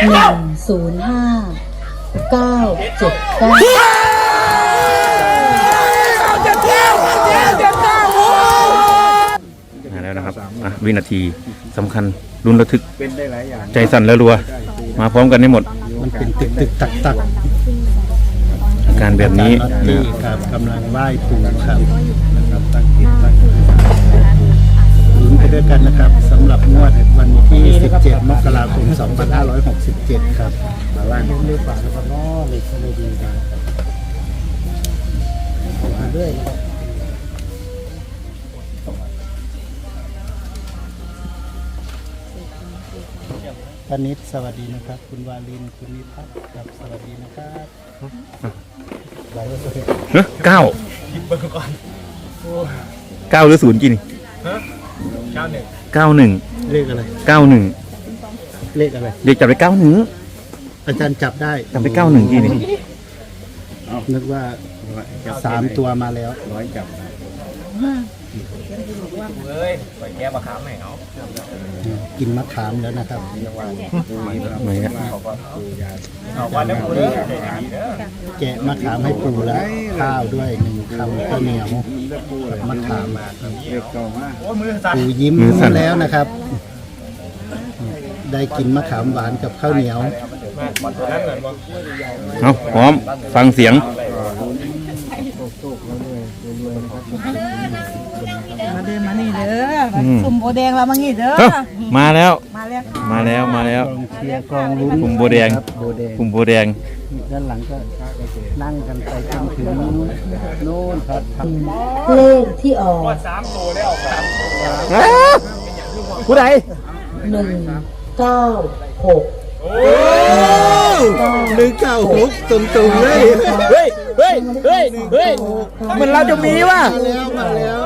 หนึ่งศูนย์ห้าเก้าเจ็ดเก้ามาแล้วนะครับอะวินาทีสำคัญรุนระทึก เป็นได้หลายอย่างใจสั่นแล้วรัว มาพร้อมกันให้หมด มันเป็นตึกตึกตักตักอาการแบบนี้อารย์น็อตตี้นะครับกำลังไหว้ปู่ครับนะครับตั้งจิตตั้งใจ ไปด้วยกันนะครับสำหรับงวดวันที่ 17 มกราคม 2567 ครับมาล่างเลือกฝาแล้วก็ล้อเหล็กเลยดีครับมาเรื่อยนะครับปนิดสวัสดีนะครับ คุณวาลินคุณนิพัฒน์ครับสวัสดีนะครับเฮ้ยเก้าเก้าหรือศูนย์กี่นี่ เก้าหนึ่งเลขอะไร เก้าหนึ่งเลขอะไร เด็กจับไปเก้าหนึ่งอาจารย์จับได้จับไปเก้าหนึ่งกี่นี่นึกว่าสามตัวมาแล้วร้อยจับ กินมะขามแล้วนะครับไหนอะแกะมะขามให้ปูแล้วข้าวด้วยหนึ่งคำข้าวเหนียวกับมะขามเรียกเก่ามากปูยิ้มแล้วนะครับ ได้กินมะขามหวานกับข้าวเหนียวเอาพร้อมฟังเสียง มาเดินมานี่เด้ออืมสุ่มโบแดงเรามางี้เด้อเอ้ามาแล้ว มาแล้วมาแล้วมาแล้ว กองเชียร์กองลุ้นกลุ่มโบแดง ครับโบแดงกลุ่มโบแดง ด้านหลังก็นั่งกันไปจนถึงโน่นครับเลขที่ออกผู้ใดหนึ่งเก้าหก หนึ่งเก้าหกตรงๆเลยเฮ้ย เฮ้ย เฮ้ย เฮ้ยมันเราจะมีว่ะมาแล้วมาแล้ว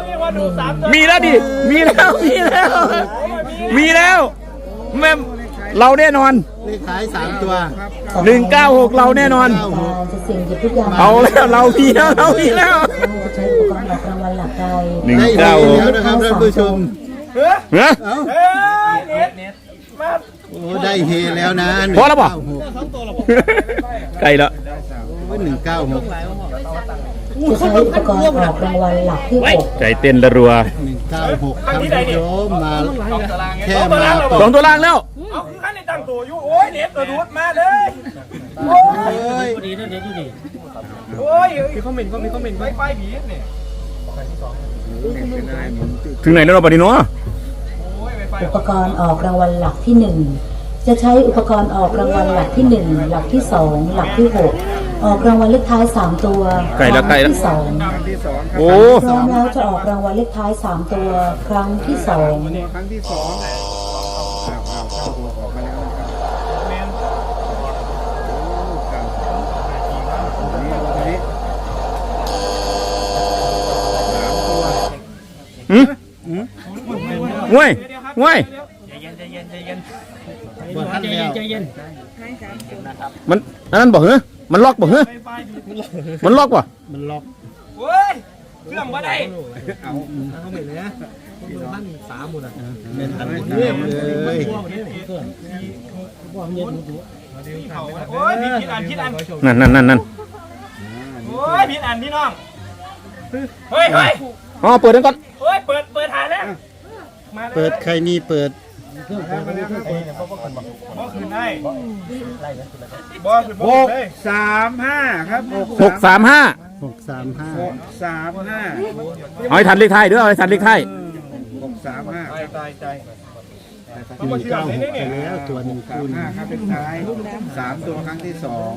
มีแล้วดิ มีแล้ว มีแล้ว มีแล้วแม่เราแน่นอน เลขท้ายสามตัว196 เราแน่นอนการจะเสี่ยงหยิบทุกอย่างเอาแล้วเรามีแล้วเรามีแล้ว จะใช้อุปกรณ์ออกรางวัลหลักใดหนึ่งได้เก้าเฮหกแล้วนะครับท่านผู้ชมฮะ เอ้าโอ้ได้เฮแล้วนะพอแล้วป่ะไกลแล้ วหนึ่งเก้าหกจะใช้อุปกรณ์ออกรางวัลหลักที่หกใจเต้นระรัวหนึ่งเก้าหกท่านผู้ชมมาแค่มาสองตัวล่างแล้วเอาคือขั้นในตั้งตัวอยู่โอ้ยเน็ตกระดูดมาเลยเอ้ยโอ้ยมีคอมเมนต์ก็มีคอมเมนต์ไฟไฟผีเนี่ยถึงไหนแล้วเราปฏิโนะอุปกรณ์ออกรางวัลหลักที่หนึ่งจะใช้อุปกรณ์ออกรางวัลหลักที่หนึ่งหลักที่สองหลักที่หก ออกรางวัลเลขท้ายสามตัวไกลแล้วไกลแล้วที่สองโอ้พร้อมแล้วจะออกรางวัลเลขท้ายสามตัว ครั้งที่สองครั้งที่สองอ้าวอ้าวเข้าตัวออกมาแล้วนะครับนี่นี่สามตัวหืมห่วยห่วยบนท่านแล้วมันอันนั้นบอกเหรอ มันล็อกบอกเหรอมันล็อกว่ะมันล็อกโอ้ยเครื่องมาได้เป็นทันเลยโอ้ยผิดผิดอันผิดอันนั่นนั่นนั่นนั่นโอ้ยผิดอันพี่น้องเฮ้ยเฮ้ยอ๋อเปิดนั่นก่อนเฮ้ยเปิดเปิดถ่ายแล้วมาเปิดใครนี่เปิด บ่คืนได้บ่คืนหบ่กเลยสามห้าครับหกสามห้าหกสามห้าหกสามห้าเอาให้ทันเลขไทายเด้อเอาให้ทันเลขไทายหกสามห้าตายตายตายหนึ่งเก้าหกไปแล้วตัวหนึ่งสาคูมณห้าครับเป็นท้ายสามตัวครั้งที่สอง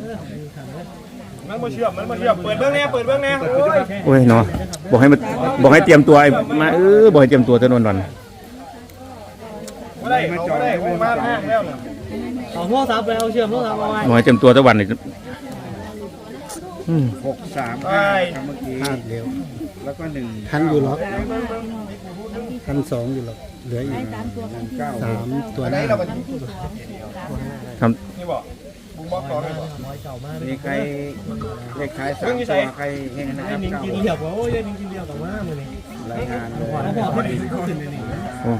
มันมาเชื่อมมันมาเชื่อมเปิดเบื้องแน่เปิดเบื้องแน่โอ้ยโอ้ยเนาะบอกให้มันบอกให้เตรียมตัวไอ้มาเออบอกให้เตรียมตัวจะนอนนอน ไม่ได้เขาไม่ได้เขามาห้างแล้วน่ะเอาโทรศัพท์ไปเอาเชื่อมโทรศัพท์เอาไว้บอกให้เตรียมตัวตะวันเลยอืมหกสามห้าครับเมื่อกี้พลาดเร็วแล้วก็หนึ่งทันอยู่หรอกทันสองอยู่หรอกเหลืออีกหนึ่งเก้าสามตัวหน้าทนี่บอกบุ้งบอกต่อเลยบอกมีใครเลขท้ายสามตัวใครเฮงนะครับเก้ากินเดียวโอ้ยนิ่งกินเดียวกับมามื้อนี้ รายงานเลยเขาบอกพอดีำโอ้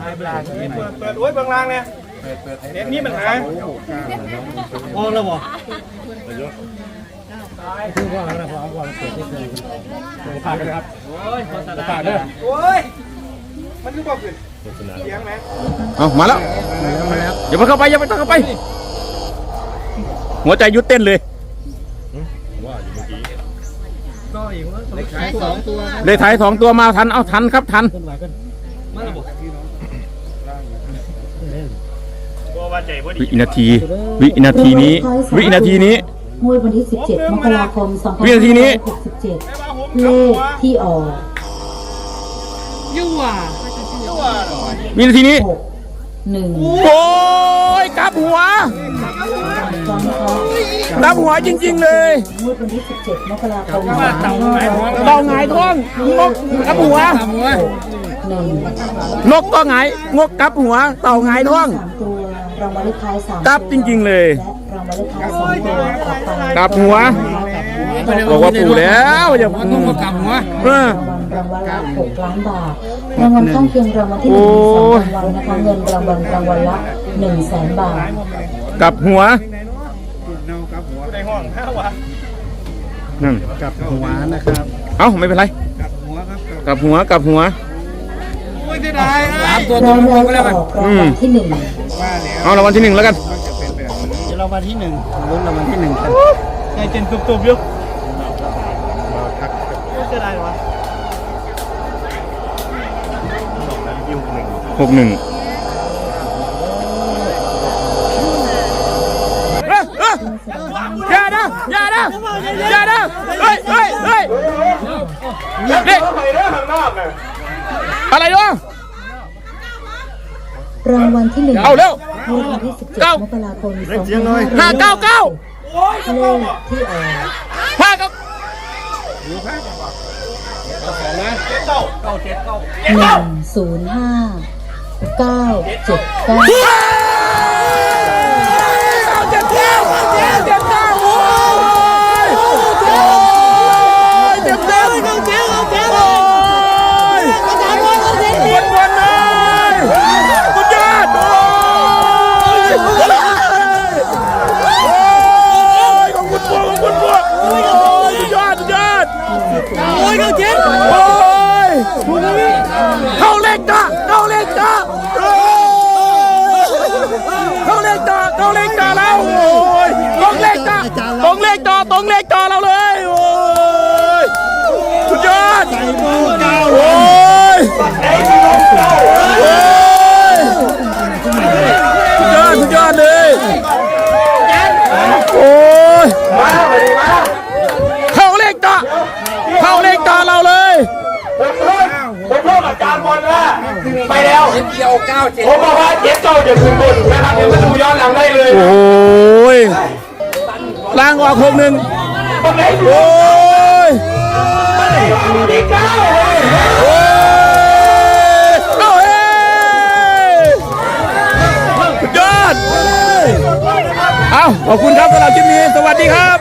เปิดเปิดโอ้ยเบื้องล่างเนี่ยเน็ตมีปัญหาออกแล้วบ่คือว่าแล้วพอเอาก่อนเกิดได้เลยฝากเลยครับโอ้ยโฆษณาฝากเลยโอ้ยมันคือบอกขึ้นเสียงไหมเอามาแล้วอย่าไปเข้าไปอย่าไปต้องเข้าไป หัวใจยุดเต้นเลย ก็อีกว่าเลขท้ายสองตัวเลยถ่ายสองตัวมาทันเอาทันครับทันขึ้นไหวกันมาแล้วบ่ตัวว่าใจพอดีวินาที วินาทีนี้ วินาทีนี้งวดวันที่ 17 มกราคมวินาทีนี้2567 เลขที่ออกยั่ววินาทีนี้6 1โอ้ยกลับหัวค รั้งครับกลับหัวจริง ๆ เลยงวดวันที่17มกราคมเต่าหงายท้องนกกลับหัวหนึ่งนกก็หงายงกกลับหัว เต่าหงายท้องสามตัวรางวัลเลขท้ายสามกลับจริง ๆ เลยและรางวัลเลขท้ายสองตัวออกไปกลับหัวบอกว่าปู่แล้วอย่าต้องมากลับหัวเออรางวัลรางวัลละหกล้านบาท รางวัลข้างเคียงรางวัลที่หนึ่งสองรางวัลนะคะเงินรางวัลรางวัลละหนึ่งแสนบาท กลับหัวเน่ากับหัวในห้องห้าวะนั่นกับหัวนะครับ เอ้าไม่เป็นไร กับหัวครับกับกลับหัวกลับหัวโอ้ยเสียดายสามตัวรตรางงวัลก็แล้วกันออกรางวัลที่หนึ่งว่าแล้วเอารางวัลที่หนึ่งแล้วกันมันจะเป็นแบบนี้เดี๋ยวเราวันที่หนึ่งลุ้นรางวัลที่หนึ่งกันใจเจนตุบๆอยู่เสียดายวะหกหนึ่งอย่านะอย่า นะอย่านะเฮ้ยเฮ้ยเฮ้ยเด็กไปเรื่องข้างนอกน่ะอะไรวะรางวัลที่หนึ่งเอาเร็วงวดวันที่สิบเจ็ดเก้ามกราคมสองพันห้าร้อยห้าเก้าเก้าเลขที่ออกห้าเก้าเจ็ดเก้าเก้าเจ็ดเก้าหนึ่งศูนย์ห้าเก้าเจ็ดเก้า โอ้ยตรงเลขจอตรงเลขจอตรงเลขจอเราเลยโอ้ยสุดยอดโอ้ยโอ้ยสุดยอดสุดยอดเลยโอ้ยเข้าเลขจอเข้าเลขจอเราเลย อาจารย์บอลว่าไปแล้วเกี่ยวเก้าเจ็ดผมบอกว่าเจ็ดเก้าจะขึ้นบนนะครับเดี๋ยวมาดูย้อนหลังได้เลยโอ้ยล่างออกหกหนึ่งตรงไหนดูโอ้ยอีกเก้าเลยโอ้ยเอาเฮ้ยสุดยอด เอาขอบคุณครับสำหรับคลิปนี้ สวัสดีครับ